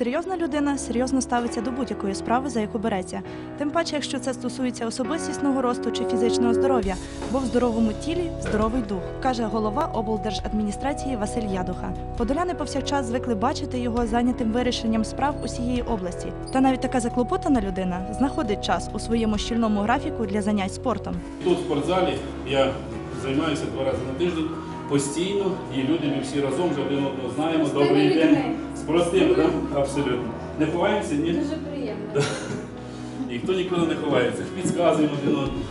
Серйозна людина серйозно ставиться до будь-якої справи, за яку береться. Тим паче, якщо це стосується особистісного росту чи фізичного здоров'я, бо в здоровому тілі здоровий дух, каже голова облдержадміністрації Василь Ядуха. Подоляни повсякчас звикли бачити його зайнятим вирішенням справ усієї області. Та навіть така заклопотана людина знаходить час у своєму щільному графіку для занять спортом. Тут в спортзалі я займаюся два рази на тиждень постійно, і люди ми всі разом вже один одного знаємо. Добрий день. З простими, так? Абсолютно. Не ховаємося, ні? Дуже приємно. Ніхто нікуди не ховається. Підказуємо один одному.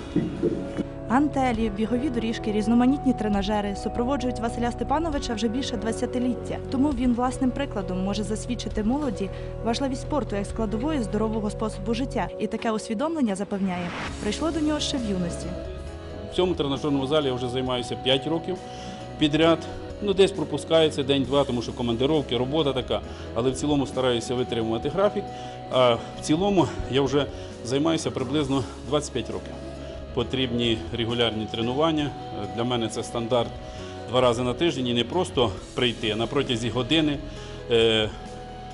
Антелі, бігові доріжки, різноманітні тренажери супроводжують Василя Степановича вже більше 20-ліття. Тому він власним прикладом може засвідчити молоді важливість спорту як складової здорового способу життя. І таке усвідомлення запевняє, прийшло до нього ще в юності. В цьому тренажерному залі я вже займаюся 5 років підряд. Ну, десь пропускається день-два, тому що командировки, робота така. Але в цілому стараюся витримувати графік. А в цілому я вже займаюся приблизно 25 років. Потрібні регулярні тренування. Для мене це стандарт два рази на тиждень і не просто прийти, а на протязі години е,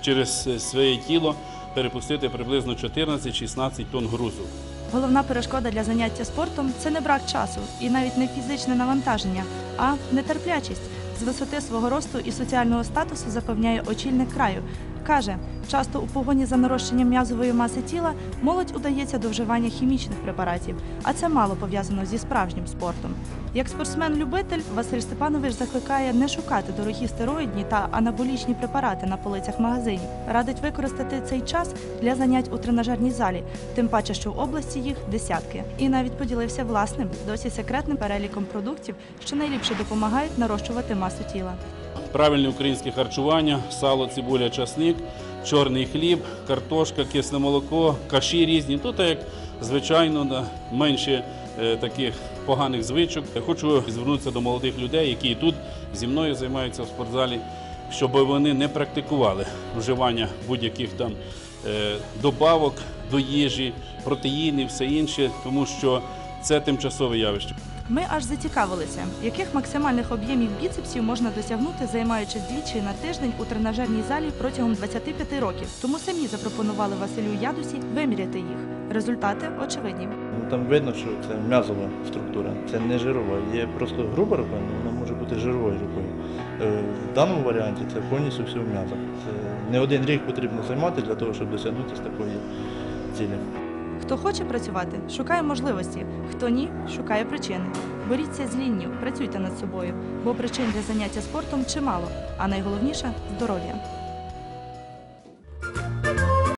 через своє тіло перепустити приблизно 14-16 тонн грузу. Головна перешкода для заняття спортом це не брак часу і навіть не фізичне навантаження, а нетерплячість. З висоти свого росту і соціального статусу запевняє очільник краю. Каже, часто у погоні за нарощенням м'язової маси тіла молодь удається до вживання хімічних препаратів, а це мало пов'язано зі справжнім спортом. Як спортсмен-любитель, Василь Степанович закликає не шукати дорогі стероїдні та анаболічні препарати на полицях магазинів. Радить використати цей час для занять у тренажерній залі, тим паче, що в області їх десятки. І навіть поділився власним, досі секретним переліком продуктів, що найліпше допомагають нарощувати масу тіла. Правильне українське харчування, сало, цибуля, часник, чорний хліб, картошка, кисне молоко, каші різні. Тут як звичайно менше е, таких поганих звичок. Я хочу звернутися до молодих людей, які тут зі мною займаються в спортзалі, щоб вони не практикували вживання будь-яких там е, добавок до їжі, протеїни, все інше, тому що це тимчасове явище. Ми аж зацікавилися, яких максимальних об'ємів біцепсів можна досягнути, займаючись двічі на тиждень у тренажерній залі протягом 25 років. Тому самі запропонували Василю Ядусі виміряти їх. Результати очевидні. Ну, Там видно, що це м'язова структура, це не жирова. Є просто груба рука, але вона може бути жировою рукою. Е, В даному варіанті це повністю все в м'язах. Не один рік потрібно займати для того, щоб досягнути такої цілі. Хто хоче працювати, шукає можливості. Хто ні, шукає причини. Боріться з лінню, працюйте над собою, бо причин для заняття спортом чимало, а найголовніше здоров'я.